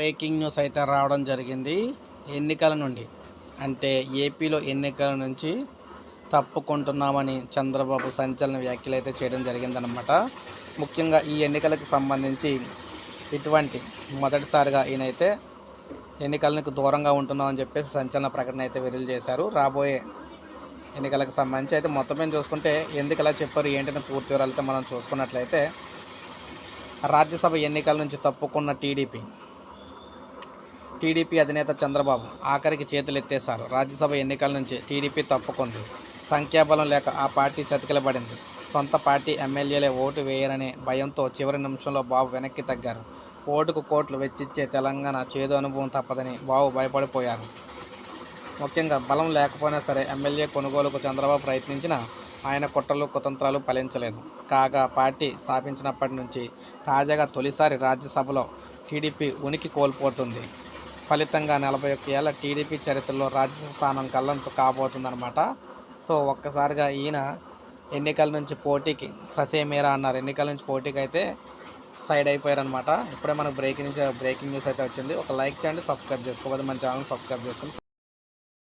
Breaking news అయితే రావడం జరిగింది ఎన్నికల నుండి. అంటే ఏపీలో ఎన్నికల నుంచి తప్పుకుంటున్నామని చంద్రబాబు సంచలన వ్యాఖ్యలు అయితే చేయడం జరిగిందనమాట ముఖ్యంగా ఈ ఎన్నికలకు సంబంధించి ఇటువంటి మొదటిసారిగా ఈయనైతే ఎన్నికలకు దూరంగా ఉంటున్నామని చెప్పేసి సంచలన ప్రకటన అయితే విడుదల చేశారు. రాబోయే ఎన్నికలకు సంబంధించి అయితే మొత్తం మేము చూసుకుంటే ఎందుకు ఇలా చెప్పారు ఏంటనే పూర్తి వివరాలతో మనం చూసుకున్నట్లయితే రాజ్యసభ ఎన్నికల నుంచి తప్పుకున్న టీడీపీ టీడీపీ అధినేత చంద్రబాబు ఆఖరికి చేతులెత్తేశారు రాజ్యసభ ఎన్నికల నుంచి టీడీపీ తప్పుకుంది. సంఖ్యాబలం లేక ఆ పార్టీ చతికిలబడింది. సొంత పార్టీ ఎమ్మెల్యేలే ఓటు వేయరనే భయంతో చివరి నిమిషంలో బాబు వెనక్కి తగ్గారు. ఓటుకు కోట్లు వెచ్చిచ్చే తెలంగాణ చేదు అనుభవం తప్పదని బాబు భయపడిపోయారు. ముఖ్యంగా బలం లేకపోయినా సరే ఎమ్మెల్యే కొనుగోలుకు చంద్రబాబు ప్రయత్నించినా ఆయన కుట్రలు కుతంత్రాలు ఫలించలేదు. కాగా పార్టీ స్థాపించినప్పటి నుంచి తాజాగా తొలిసారి రాజ్యసభలో టీడీపీ ఉనికి కోల్పోతుంది. ఫలితంగా నలభై ఒక్క ఏళ్ళ టీడీపీ చరిత్రలో రాజ్యసభ స్థానం కళ్ళంతో కాబోతుందన్నమాట. సో ఒక్కసారిగా ఈయన ఎన్నికల నుంచి పోటీకి ససేమేరా అన్నారు. ఎన్నికల నుంచి పోటీకి అయితే సైడ్ అయిపోయారనమాట ఇప్పుడే మనకు బ్రేకింగ్ బ్రేకింగ్ న్యూస్ అయితే వచ్చింది. ఒక లైక్ చేయండి సబ్స్క్రైబ్ చేసుకోవాలి మన ఛానల్ సబ్స్క్రైబ్ చేసుకుని